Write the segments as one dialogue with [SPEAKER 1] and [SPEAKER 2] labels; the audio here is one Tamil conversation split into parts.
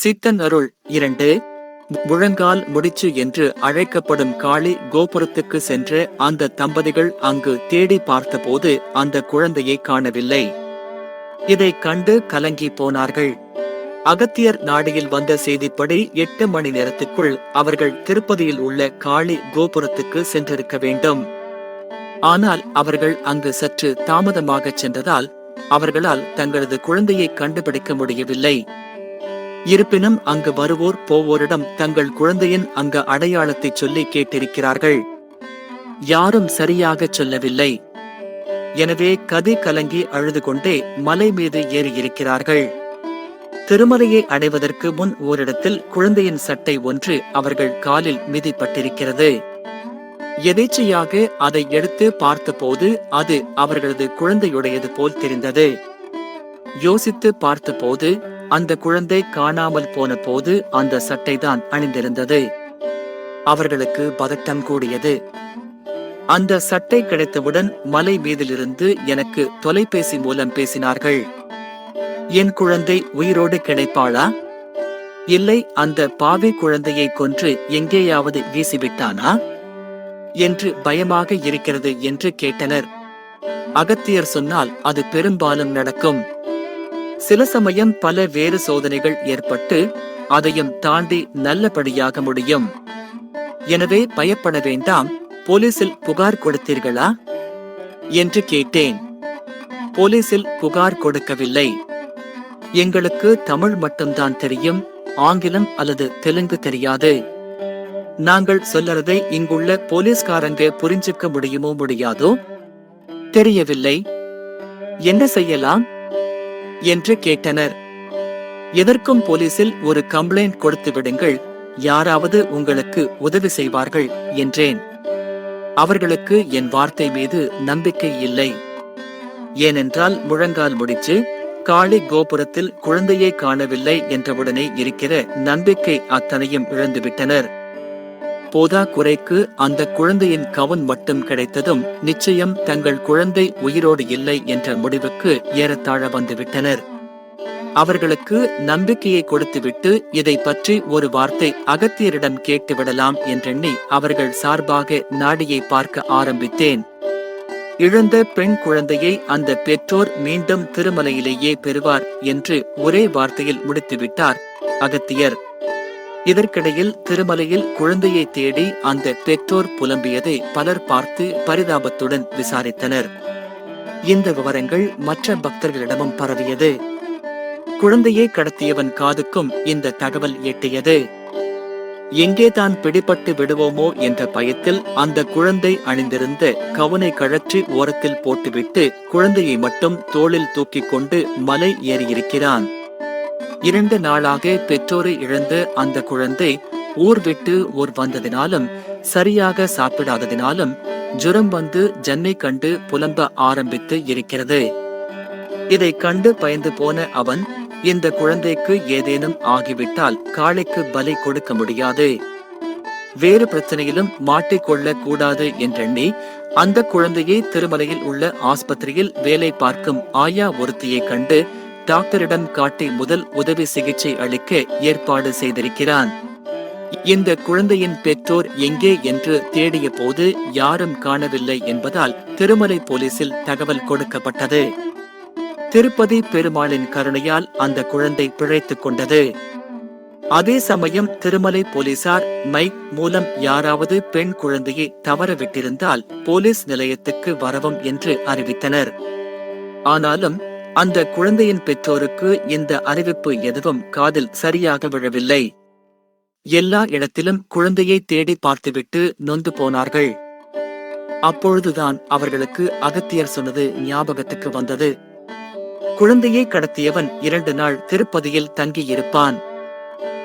[SPEAKER 1] சித்தன் அருள் இரண்டு முழங்கால் முடிச்சு என்று அழைக்கப்படும் காளி கோபுரத்துக்கு சென்ற அந்த தம்பதிகள் அங்கு தேடி பார்த்தபோது அந்த குழந்தையை காணவில்லை. இதை கண்டு கலங்கி போனார்கள். அகத்தியர் நாடியில் வந்த செய்திப்படி எட்டு மணி நேரத்துக்குள் அவர்கள் திருப்பதியில் உள்ள காளி கோபுரத்துக்கு சென்றிருக்க வேண்டும். ஆனால் அவர்கள் அங்கு சற்று தாமதமாக சென்றதால் அவர்களால் தங்களது குழந்தையை கண்டுபிடிக்க முடியவில்லை. இருப்பினும் அங்கு வருவோர் போவோரிடம் தங்கள் குழந்தையின் அங்க அடையாளத்தை சொல்லி கேட்டிருக்கிறார்கள். யாரும் சரியாகச் சொல்லவில்லை. எனவே கதி கலங்கி அழுது கொண்டே மலை மீது ஏறியிருக்கிறார்கள். திருமலையை அடைவதற்கு முன் ஓரிடத்தில் குழந்தையின் சட்டை ஒன்று அவர்கள் காலில் மிதிப்பட்டிருக்கிறது. எதேச்சையாக அதை எடுத்து பார்த்தபோது அது அவர்களது குழந்தையுடையது போல் தெரிந்தது. யோசித்து பார்த்தபோது அந்த குழந்தை காணாமல் போன போது அந்த சட்டைதான் அணிந்திருந்தது. அவர்களுக்கு பதட்டம் கூடியது. அந்த சட்டை கிடைத்தவுடன் மலை மீதிலிருந்து எனக்கு தொலைபேசி மூலம் பேசினார்கள். என் குழந்தை உயிரோடு கிடைப்பாளா? இல்லை அந்த பாவி குழந்தையை கொன்று எங்கேயாவது வீசிவிட்டானா? என்று பயமாக இருக்கிறது என்று கேட்டனர். அகத்தியர் சொன்னால் அது பெரும்பாலும் நடக்கும். சில சமயம் பல வேறு சோதனைகள் ஏற்பட்டு அதையும் தாண்டி நல்லபடியாக முடியும். எனவே பயப்பட வேண்டாம். போலீசில் புகார் கொடுத்தீர்களா? என்று கேட்டேன். போலீசில் புகார் கொடுக்கவில்லை. எங்களுக்கு தமிழ் மட்டும்தான் தெரியும். ஆங்கிலம் அல்லது தெலுங்கு தெரியாது. நாங்கள் சொல்லறதை இங்குள்ள போலீஸ்காரங்க புரிஞ்சுக்க முடியுமோ முடியாதோ? தெரியவில்லை. என்ன செய்யலாம்? என்று கேட்டனர். எதற்கும் போலீசில் ஒரு கம்ப்ளைண்ட் கொடுத்து விடுங்கள் யாராவது உங்களுக்கு உதவி செய்வார்கள் என்றேன். அவர்களுக்கு என் வார்த்தை மீது நம்பிக்கை இல்லை. ஏனென்றால் முழங்கால் முடிச்சு காளி கோபுரத்தில் குழந்தையை காணவில்லை என்றவுடனே இருக்கிற நம்பிக்கை அத்தனையும் இழந்துவிட்டனர். போதா குறைக்கு அந்த குழந்தையின் கவன் மட்டும் கிடைத்ததும் நிச்சயம் தங்கள் குழந்தை உயிரோடு இல்லை என்ற முடிவுக்கு ஏறத்தாழ வந்துவிட்டனர். அவர்களுக்கு நம்பிக்கையை கொடுத்துவிட்டு இதை பற்றி ஒரு வார்த்தை அகத்தியரிடம் கேட்டுவிடலாம் என்றெண்ணி அவர்கள் சார்பாக நாடியை பார்க்க ஆரம்பித்தேன். இழந்த பெண் குழந்தையை அந்த பெற்றோர் மீண்டும் திருமலையிலேயே பெறுவார் என்று ஒரே வார்த்தையில் முடித்துவிட்டார் அகத்தியர். இதற்கிடையில் திருமலையில் குழந்தையை தேடி அந்த பெற்றோர் புலம்பியதை பலர் பார்த்து பரிதாபத்துடன் விசாரித்தனர். இந்த விவரங்கள் மற்ற பக்தர்களிடமும் பரவியது. குழந்தையை கடத்தியவன் காதுக்கும் இந்த தகவல் எட்டியது. எங்கே தான் பிடிபட்டு விடுவோமோ என்ற பயத்தில் அந்த குழந்தை அணிந்திருந்த கவனை கழற்றி ஓரத்தில் போட்டுவிட்டு குழந்தையை மட்டும் தோளில் தூக்கிக் கொண்டு மலை ஏறியிருக்கிறான். இரண்டு நாளாக பெற்றோரை இழந்த அந்த குழந்தை ஊர் விட்டு ஊர் வந்ததினாலும் சரியாக சாப்பிடாததினாலும் ஜுரம் வந்து ஜன்னை கண்டு புலம்ப ஆரம்பித்து இருக்கிறது. இதை கண்டு பயந்து போன அவன் இந்த குழந்தைக்கு ஏதேனும் ஆகிவிட்டால் காளைக்கு பலி கொடுக்க முடியாது. வேறு பிரச்சனையிலும் மாட்டிக்கொள்ள கூடாது என்றெண்ணி அந்த குழந்தையை திருமலையில் உள்ள ஆஸ்பத்திரியில் வேலை பார்க்கும் ஆயா ஒருத்தியை கண்டு டாக்டரிடம் காட்டி முதல் உதவி சிகிச்சை அளிக்க ஏற்பாடு செய்திருக்கிறான். இந்த குழந்தையின் பெற்றோர் எங்கே என்று தேடிய போது யாரும் காணவில்லை என்பதால் திருமலை போலீசில் தகவல் கொடுக்கப்பட்டது. திருப்பதி பெருமாளின் கருணையால் அந்த குழந்தை பிழைத்துக் கொண்டது. அதே சமயம் திருமலை போலீசார் மைக் மூலம் யாராவது பெண் குழந்தையை தவற விட்டிருந்தால் போலீஸ் நிலையத்துக்கு வரவும் என்று அறிவித்தனர். ஆனாலும் அந்த குழந்தையின் பெற்றோருக்கு இந்த அறிவிப்பு எதுவும் காதில் சரியாக விழவில்லை. எல்லா இடத்திலும் குழந்தையை தேடி பார்த்துவிட்டு நொந்து போனார்கள். அப்பொழுதுதான் அவர்களுக்கு அகத்தியர் சொன்னது ஞாபகத்துக்கு வந்தது. குழந்தையை கடத்தியவன் இரண்டு நாள் திருப்பதியில் தங்கியிருப்பான்.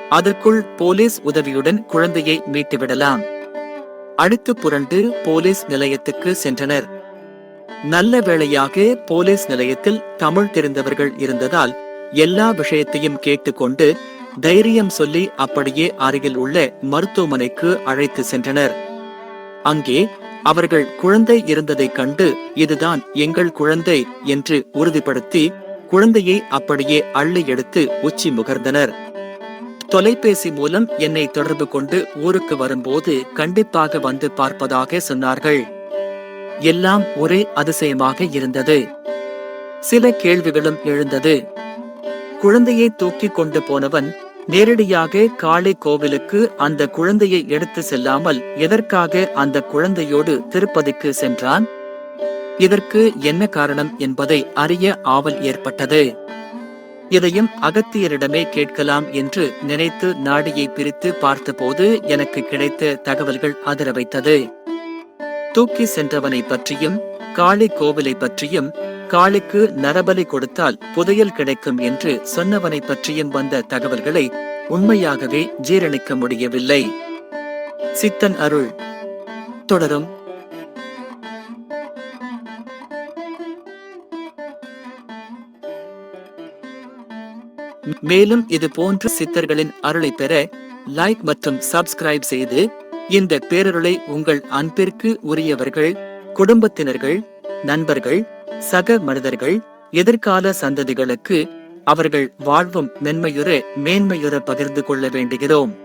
[SPEAKER 1] அதற்குள் போலீஸ் உதவியுடன் குழந்தையை மீட்டுவிடலாம். அடுத்து புரண்டு போலீஸ் நிலையத்துக்கு சென்றனர். நல்ல வேளையாக போலீஸ் நிலையத்தில் தமிழ் தெரிந்தவர்கள் இருந்ததால் எல்லா விஷயத்தையும் கேட்டுக்கொண்டு தைரியம் சொல்லி அப்படியே அருகில் உள்ள மருத்துவமனைக்கு அழைத்து சென்றனர். அங்கே அவர்கள் குழந்தை இருந்ததைக் கண்டு இதுதான் எங்கள் குழந்தை என்று உறுதிப்படுத்தி குழந்தையை அப்படியே அள்ளி எடுத்து உச்சி முகர்ந்தனர். தொலைபேசி மூலம் என்னை தொடர்பு கொண்டு ஊருக்கு வரும்போது கண்டிப்பாக வந்து பார்ப்பதாக சொன்னார்கள். எல்லாம் ஒரே அதிசயமாக இருந்தது. சில கேள்விகளும் எழுந்தது. குழந்தையை தூக்கிக் கொண்டு போனவன் நேரடியாக காளி கோவிலுக்கு அந்த குழந்தையை எடுத்து செல்லாமல் எதற்காக அந்த குழந்தையோடு திருப்பதிக்கு சென்றான்? இதற்கு என்ன காரணம் என்பதை அறிய ஆவல் ஏற்பட்டது. இதையும் அகத்தியரிடமே கேட்கலாம் என்று நினைத்து நாடியை பிரித்து பார்த்தபோது எனக்கு கிடைத்த தகவல்கள் அதிர வைத்தது தூக்கி சென்றவனை பற்றியும் காளி கோவிலை பற்றியும் காளிக்கு நரபலி கொடுத்தால் புதையல் கிடைக்கும் என்று சொன்னவனை பற்றியும் வந்த தகவல்களை உண்மையாகவே ஜீரணிக்க முடியவில்லை. சித்தன் அருள். தொடரும். மேலும் இது போன்ற சித்தர்களின் அருளை பெற லைக் மற்றும் சப்ஸ்கிரைப் செய்து இந்த பேரருளை உங்கள் அன்பிற்கு உரியவர்கள் குடும்பத்தினர்கள் நண்பர்கள் சக மனிதர்கள் எதிர்கால சந்ததிகளுக்கு அவர்கள் வாழ்வும் மென்மையுற மேன்மையுற பகிர்ந்து கொள்ள வேண்டுகிறோம்.